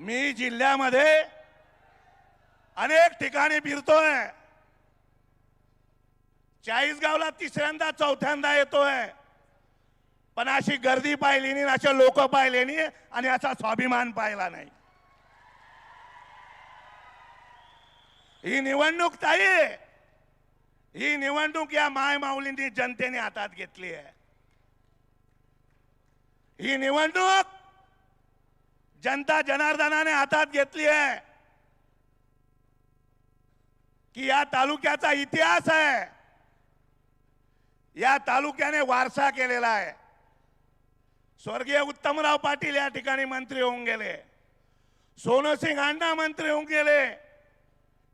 मी जिल्ह्यामध्ये अनेक ठिकाणी फिरतोय. चाळीसगावला तिसऱ्यांदा चौथ्यांदा येतोय. पण अशी गर्दी पाहिली नाही असे लोक पाहिले नाही आणि असा स्वाभिमान पाहिला नाही. ही निवडणूक ताई ही निवडणूक या मायमाऊलींनी जनतेने हातात घेतली आहे. ही निवडणूक जनता जनार्दनाने हातात घेतली आहे की या तालुक्याचा इतिहास आहे. या तालुक्याने वारसा केलेला आहे. स्वर्गीय उत्तमराव पाटील या ठिकाणी मंत्री होऊन गेले. सोनसिंग अण्णा मंत्री होऊन गेले.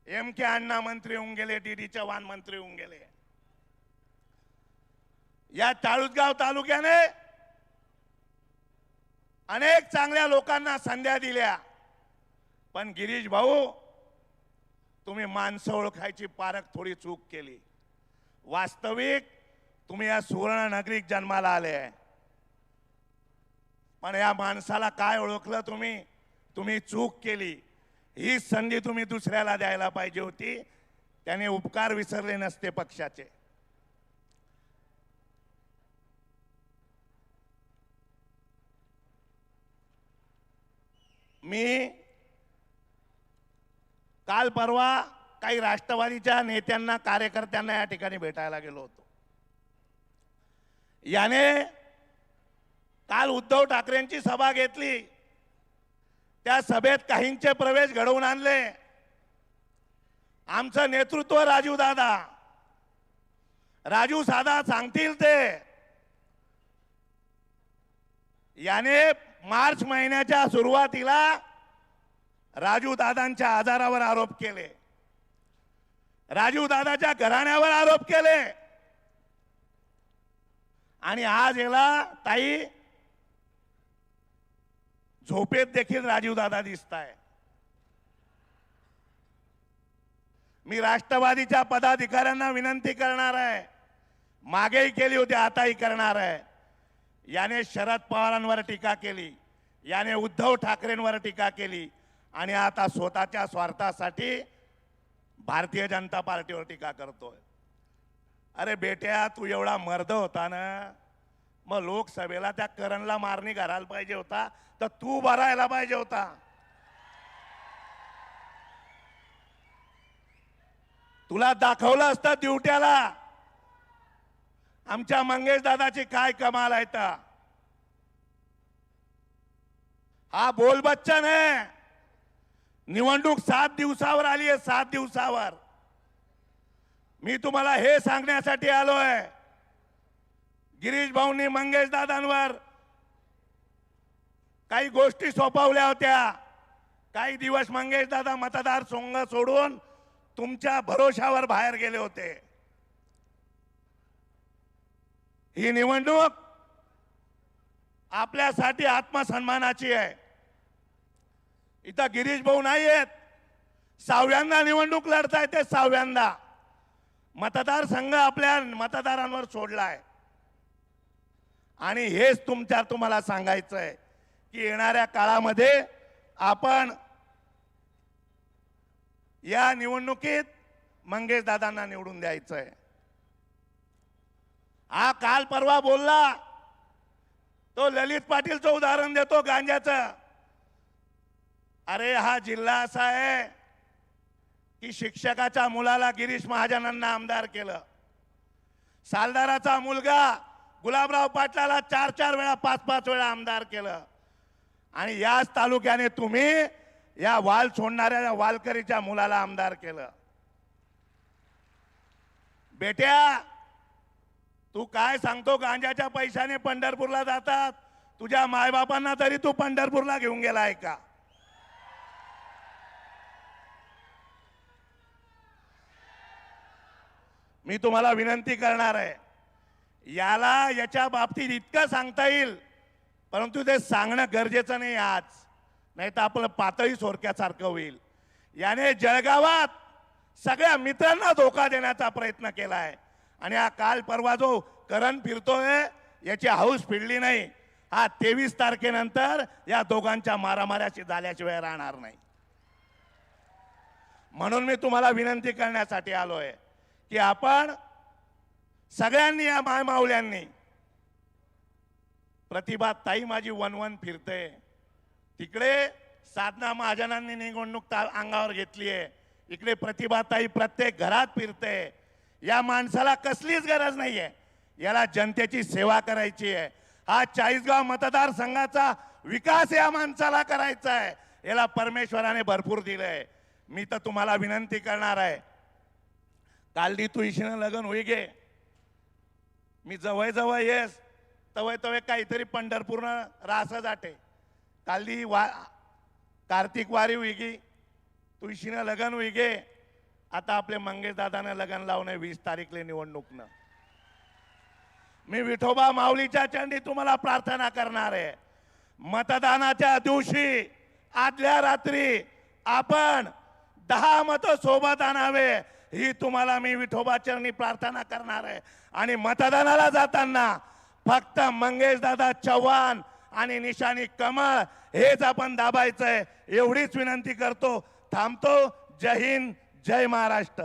एम के अण्णा मंत्री होऊन गेले डी डी चव्हाण मंत्री होऊन गेले. या चाळूसगाव तालुक्याने अनेक चांगल्या लोकांना संध्या दिल्या. पण गिरीश भाऊ तुम्ही माणसं ओळखायची पारख थोडी चूक केली. वास्तविक तुम्ही या सुवर्ण नगरीत जन्माला आले आहे. पण या माणसाला काय ओळखलं तुम्ही? तुम्ही चूक केली. ही संधी तुम्ही दुसऱ्याला द्यायला पाहिजे होती. त्याने उपकार विसरले नसते पक्षाचे. मी काल परवा काही राष्ट्रवादीच्या नेत्यांना कार्यकर्त्यांना या ठिकाणी भेटायला गेलो होतो. याने काल उद्धव ठाकरेंची सभा घेतली. त्या सभेत काहींचे प्रवेश घडवून आणले. आमचं नेतृत्व राजू दादा. राजू साधा सांगतील ते. याने मार्च महिन्याच्या सुरुवातीला राजू दादांच्या आजारावर आरोप केले. राजू दादाच्या घराण्यावर आरोप केले. आणि आज याला ताई झोपेत देखील राजीव दादा दिसत आहे मी राष्ट्रवादीच्या पदाधिकाऱ्यांना विनंती करणार आहे. मागेही केली होती आताही करणार आहे. याने शरद पवारांवर टीका केली याने उद्धव ठाकरेंवर टीका केली आणि आता स्वतःच्या स्वार्थासाठी भारतीय जनता पार्टीवर टीका करतोय. अरे बेट्या तू एवढा मर्द होता ना मग लोकसभेला त्या करणला मारणी घालायला पाहिजे होता तर तू भरायला पाहिजे होता. तुला दाखवलं असतं दिवट्याला आमच्या मंगेश दादाची काय कमाल आहे तर हा बोल बच्चन आहे निवडणूक सात दिवसावर आली आहे सात दिवसावर. मी तुम्हाला हे सांगण्यासाठी आलोय. गिरीश भाऊंनी मंगेश दादांवर काही गोष्टी सोपवल्या होत्या. काही दिवस मंगेश दादा मतदार संघ सोडून तुमच्या भरोशावर बाहेर गेले होते. ही निवडणूक आपल्यासाठी आत्मसन्मानाची आहे. इथं गिरीश भाऊ नाही आहेत सहाव्यांदा निवडणूक लढताय ते सहाव्यांदा. मतदारसंघ आपल्या मतदारांवर सोडलाय. आणि हेच तुमच्या तुम्हाला सांगायचं आहे की येणाऱ्या काळामध्ये आपण या निवडणुकीत मंगेश दादांना निवडून द्यायचं आहे हा काल परवा बोलला. तो ललित पाटीलचं उदाहरण देतो गांजाचं अरे हा जिल्हा असा आहे की शिक्षकाच्या मुलाला गिरीश महाजनांना आमदार केलं. सालदाराचा मुलगा गुलाबराव पाटलाला चार चार वेळा पाच पाच वेळा आमदार केलं. आणि याच तालुक्याने तुम्ही या वाल सोडणाऱ्या वालकरीच्या मुलाला आमदार केलं. बेट्या तू काय सांगतो गांजाच्या पैशाने पंढरपूरला जातात? तुझ्या मायबापांना तरी तू पंढरपूरला घेऊन गेला आहे का? मी तुम्हाला विनंती करणार आहे. याला याच्या बाबतीत इतकं सांगता येईल परंतु ते सांगणं गरजेचं नाही आज. नाही तर आपलं पातळी सोरक्यासारखं होईल. याने जळगावात सगळ्या मित्रांना धोका देण्याचा प्रयत्न केला आहे आणि हा काल परवा जो करण फिरतोय याची हाऊस फिरली नाही. हा तेवीस तारखेनंतर या दोघांच्या मारामाऱ्याशी झाल्याशिवाय राहणार नाही. म्हणून मी तुम्हाला विनंती करण्यासाठी आलोय की आपण सगळ्यांनी या मायमावल्यांनी प्रतिभा ताई माझी वन वन फिरते. तिकडे साधना महाजनांनी निवडणूक अंगावर घेतली आहे इकडे प्रतिभाताई प्रत्येक घरात फिरते. या माणसाला कसलीच गरज नाहीये. याला जनतेची सेवा करायची आहे. हा चाळीसगाव मतदारसंघाचा विकास या माणसाला करायचा आहे. याला परमेश्वराने भरपूर दिलंय. मी तर तुम्हाला विनंती करणार आहे. कालदी तू इशीनं लगन होई गे. मी जवळ जवळ येस तवय तवय काहीतरी पंढरपूरनं रास जाटे कालदी वा कार्तिक वारी उगी तुळशीनं लगन उगे आता आपले मंगेश दादानं लगन लावणे वीस तारीखले निवडणूकनं मी विठोबा माऊलीच्या चंडी तुम्हाला प्रार्थना करणार आहे. मतदानाच्या दिवशी आदल्या रात्री आपण दहा मतं सोबत आणावे ही तुम्हाला मी विठोबा चरणी प्रार्थना करणार आहे. आणि मतदानाला जाताना फक्त मंगेश दादा चव्हाण आणि निशाणी कमळ हेच आपण दाबायचंय एवढीच विनंती करतो. थांबतो. जय हिंद. जय महाराष्ट्र.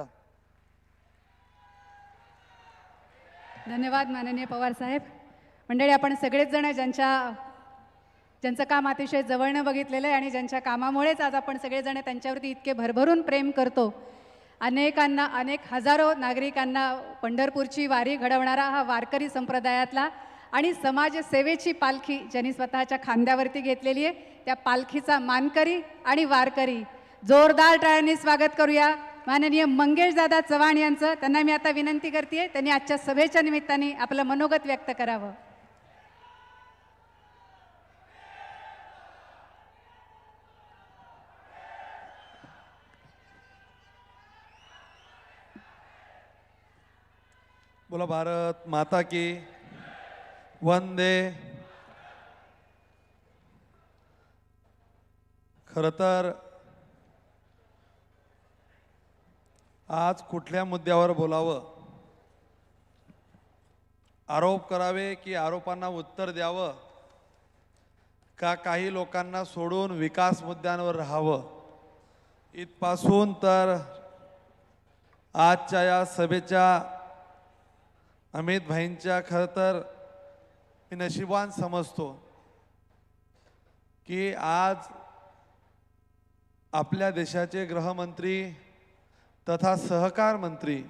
धन्यवाद माननीय पवार साहेब. मंडळी आपण सगळेच जण ज्यांच्या ज्यांचं काम अतिशय जवळनं बघितलेलं आहे आणि ज्यांच्या कामामुळेच आज आपण सगळेजण त्यांच्यावरती इतके भरभरून प्रेम करतो. अनेकांना अनेक हजारो नागरिकांना पंढरपूरची वारी घडवणारा हा वारकरी संप्रदायातला आणि समाजसेवेची पालखी ज्यांनी स्वतःच्या खांद्यावरती घेतलेली आहे त्या पालखीचा मानकरी आणि वारकरी. जोरदार टाळ्यांनी स्वागत करूया. माननीय मंगेशदादा चव्हाण यांचं. त्यांना मी आता विनंती करते त्यांनी आजच्या सभेच्या निमित्ताने आपलं मनोगत व्यक्त करावं. बोला भारत माता की वंदे. खरं तर आज कुठल्या मुद्द्यावर बोलावं? आरोप करावे की आरोपांना उत्तर द्यावं? का काही लोकांना सोडून विकास मुद्द्यांवर राहावं? इथपासून तर आजच्या या सभेच्या अमित भाईंच्या खरं तर मी नशिबान समजतो की आज आपल्या देशाचे गृहमंत्री तथा सहकार मंत्री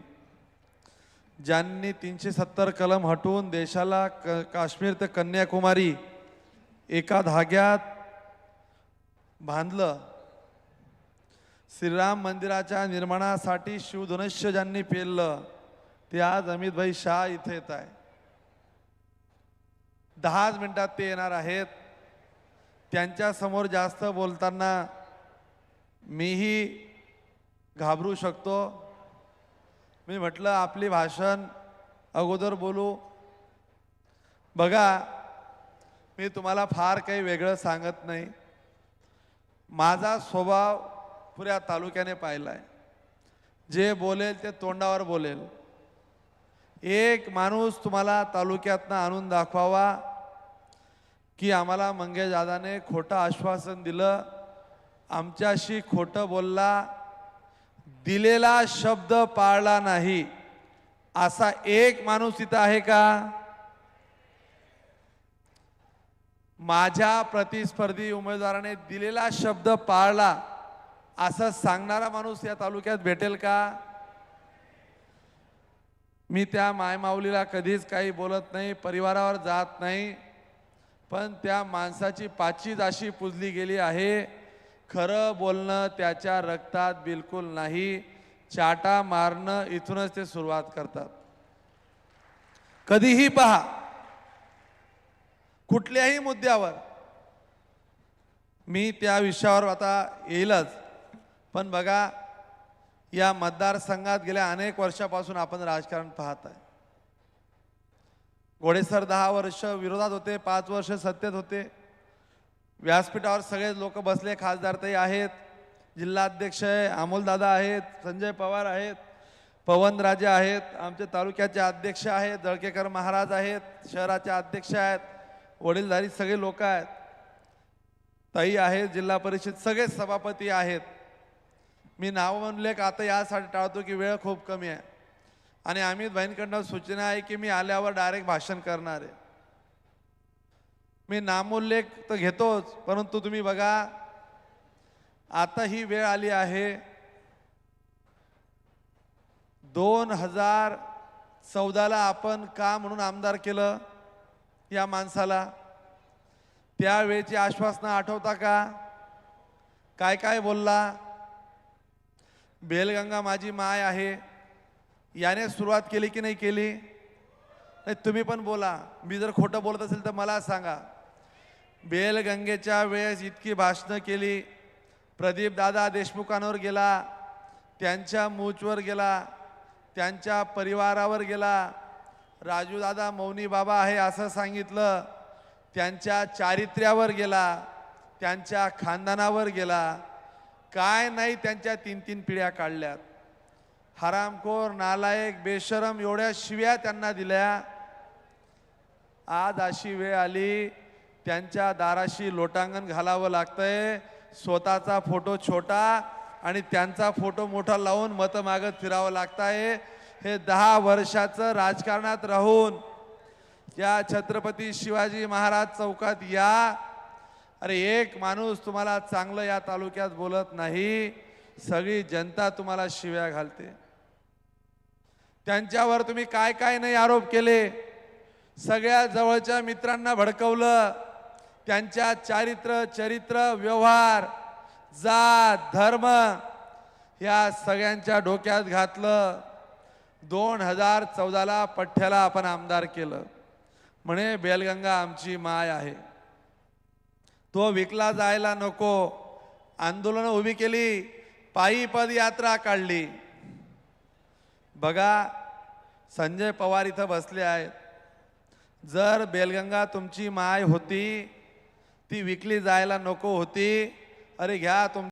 ज्यांनी तीनशे सत्तर कलम हटवून देशाला क काश्मीर ते कन्याकुमारी एका धाग्यात बांधलं. श्रीराम मंदिराच्या निर्माणासाठी शिवधनुष्य ज्यांनी पेललं ते आज अमितभाई शाह इथे येत आहे दहाच मिनिटात ते येणार आहेत. त्यांच्यासमोर जास्त बोलताना मीही घाबरू शकतो. मी म्हटलं आपली भाषण अगोदर बोलू. बघा मी तुम्हाला फार काही वेगळं सांगत नाही. माझा स्वभाव पुऱ्या तालुक्याने पाहिला आहे जे बोलेल ते तोंडावर बोलेल. एक माणूस तुम्हाला तालुक्यातनं आणून दाखवावा की आम्हाला मंगेश दादाने खोटं आश्वासन दिलं. आमच्याशी खोटं बोलला दिलेला शब्द पाळला नाही. असा एक माणूस इथं आहे का? माझ्या प्रतिस्पर्धी उमेदवाराने दिलेला शब्द पाळला. असं सांगणारा माणूस या तालुक्यात भेटेल का? मी त्या मायमाऊलीला कधीच काही बोलत नाही परिवारावर जात नाही पण त्या माणसाची पाचीच अशी पुजली गेली आहे. खरं बोलणं त्याच्या रक्तात बिलकुल नाही. चाटा मारणं इथूनच ते सुरुवात करतात. कधीही पहा. कुठल्याही मुद्द्यावर. मी त्या विषयावर आता येईलच. पण बघा या मतदारसंघात गेल्या अनेक वर्षापासून आपण राजकारण पाहत आहे. घोडेसर दहा वर्ष विरोधात होते पाच वर्ष सत्तेत होते. व्यासपीठावर सगळे लोक बसले खासदारताई आहेत जिल्हाध्यक्ष आहे अमोलदादा आहेत संजय पवार आहेत पवनराजे आहेत आमचे तालुक्याचे अध्यक्ष आहेत जळकेकर महाराज आहेत शहराचे अध्यक्ष आहेत वडीलधारी सगळे लोक आहेत. ताई आहेत जिल्हा परिषद सगळे सभापती आहेत. मी नाव म्हणले का आता यासाठी टाळतो की वेळ खूप कमी आहे. आणि अमित भाईंकडनं सूचना आहे की मी आल्यावर डायरेक्ट भाषण करणार आहे. मी नामोल्लेख तर घेतोच परंतु तुम्ही बघा आता ही वेळ आली आहे दोन हजार चौदाला आपण का म्हणून आमदार केलं या माणसाला? त्यावेळेची आश्वासनं आठवता का? काय काय बोलला? बेलगंगा माझी माय आहे याने सुरुवात केली की नाही केली? नाही तुम्ही पण बोला. मी जर खोटं बोलत असेल तर मला सांगा. बेलगंगेच्या वेळेस इतकी भाषणं केली. प्रदीप दादा देशमुखांवर गेला त्यांच्या मूचवर गेला त्यांच्या परिवारावर गेला. राजूदादा मौनी बाबा आहे असं सांगितलं. त्यांच्या चारित्र्यावर गेला त्यांच्या खानदानावर गेला. काय नाही त्यांच्या तीन तीन पिढ्या काढल्यात हरामखोर नालायक बेशरम एवढ्या शिव्या त्यांना दिल्या. आज अशी वेळ आली त्यांच्या दाराशी लोटांगण घालावं लागतंय. स्वतःचा फोटो छोटा आणि त्यांचा फोटो मोठा लावून मत मागत फिरावं लागतंय. हे दहा वर्षाचं राजकारणात राहून या छत्रपती शिवाजी महाराज चौकात या. अरे एक माणूस तुम्हाला चांगलं या तालुक्यात बोलत नाही. सगळी जनता तुम्हाला शिव्या घालते. त्यांच्यावर तुम्ही काय काय नाही आरोप केले. सगळ्या जवळच्या मित्रांना भडकवलं. त्यांच्या चारित्र चरित्र व्यवहार जात धर्म या सगळ्यांच्या डोक्यात घातलं. दोन हजार चौदाला पठ्ठ्याला आपण आमदार केलं. म्हणे बेलगंगा आमची माय आहे. तो विकला जायला नको. आंदोलनं उभी केली. पायी पदयात्रा काढली. बघा संजय पवार इथं बसले आहेत. जर बेलगंगा तुमची माय होती ती विकली जायला नको होती. अरे घ्या तुम